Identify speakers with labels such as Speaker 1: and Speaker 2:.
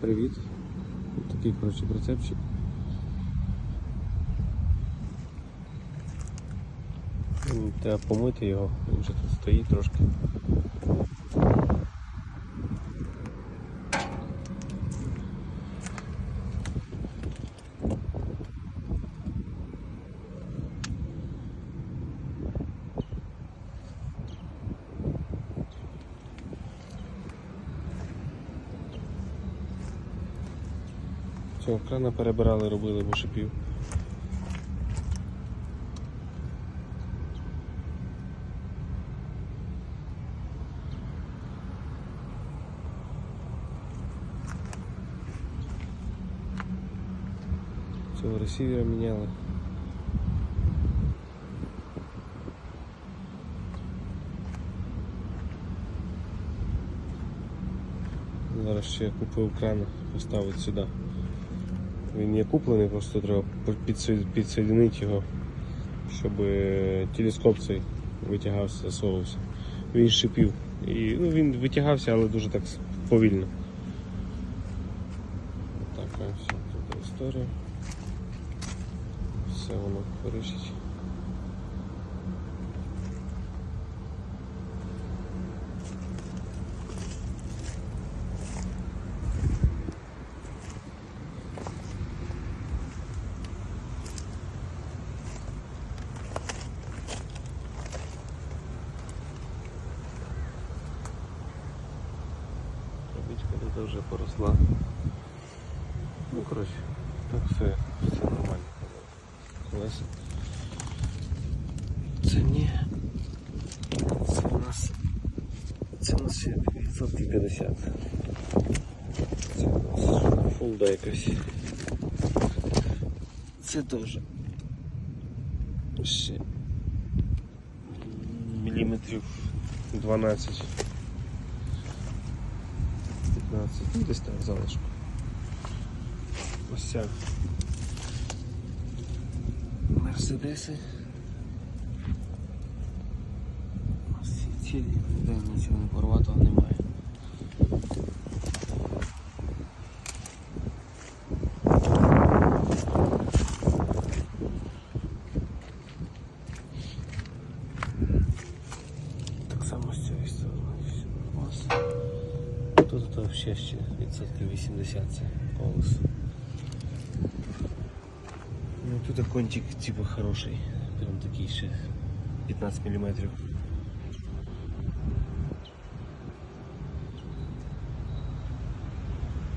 Speaker 1: Привіт. Такий коротше прицепчик. Треба помити його, він вже тут стоїть трошки. Цього крана перебирали, робили бо шипів. Цього ресівера міняли. Зараз ще купив кран, поставити сюди. Він є куплений, просто треба підсо- його, щоб е, телескоп цей витягався, засовувався. Він шипів. І, ну, він витягався, але дуже так повільно. Отака, вся тут історія. Все воно коричить. Травичка тут вже поросла. Ну, коротше, так все, все нормально. Колеса. Це ні. Це у нас. Це у нас ще 950. Це у нас фулда якась. Це теж. Ще міліметрів 12. 15, ну десь так залишку. Ось ця. Мерседеси. Ось ці цілі, де нічого не порватого то взагалі ще відсотків 80 це колесо. Ну тут кончик типу хороший. Прям такий ще 15 мм.